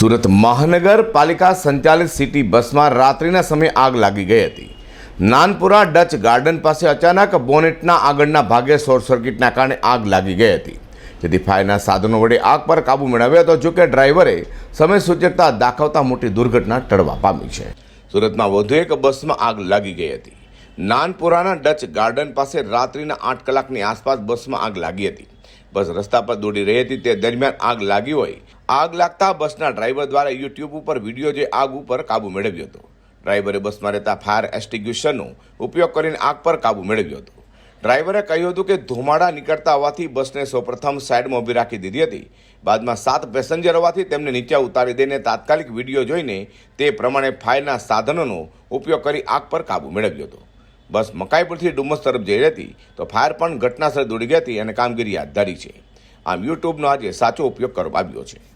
સુરત મહાનગરપાલિકા સંચાલિત સિટી બસમાં રાત્રિના સમયે આગ લાગી ગઈ હતી. નાનપુરા ડચ ગાર્ડન પાસે અચાનક બોનેટના આગળના ભાગે શોર્ટ સર્કિટના કારણે આગ લાગી ગઈ હતી. જેથી ફાયરના સાધનો વડે આગ પર કાબૂ મેળવ્યો હતો, જોકે ડ્રાઈવરે સમય સૂચકતા દાખવતા મોટી દુર્ઘટના ટળવા પામી છે. સુરતમાં વધુ એક બસમાં આગ લાગી ગઈ હતી. નાનપુરાના ડચ ગાર્ડન પાસે રાત્રિના આઠ કલાકની આસપાસ બસમાં આગ લાગી હતી. બસ રસ્તા પર દોડી રહી હતી, તે દરમિયાન આગ લાગી હોય આગ લાગતા બસના ડ્રાઈવર દ્વારા યુટ્યુબ ઉપર વીડિયો જે આગ ઉપર કાબુ મેળવ્યો હતો. ડ્રાઈવરે બસમાં રહેતા ફાયર એસ્ટિગ્યુશનનો ઉપયોગ કરીને આગ પર કાબુ મેળવ્યો હતો. ડ્રાઈવરે કહ્યું હતું કે ધુમાડા નીકળતા હોવાથી બસને સૌપ્રથમ સાઈડમાં ઊભી રાખી દીધી હતી. બાદમાં સાત પેસેન્જર હોવાથી તેમને નીચે ઉતારી દઈને તાત્કાલિક વીડિયો જોઈને તે પ્રમાણે ફાયરના સાધનોનો ઉપયોગ કરી આગ પર કાબુ મેળવ્યો હતો. બસ મકાઈપુરથી ડુમસ તરફ જઈ રહી હતી તો ફાયર પણ ઘટનાસ્થળે દોડી ગઈ હતી અને કામગીરી હાથ ધરી છે. આમ યુટ્યુબનો આજે સાચો ઉપયોગ કરવામાં આવ્યો છે.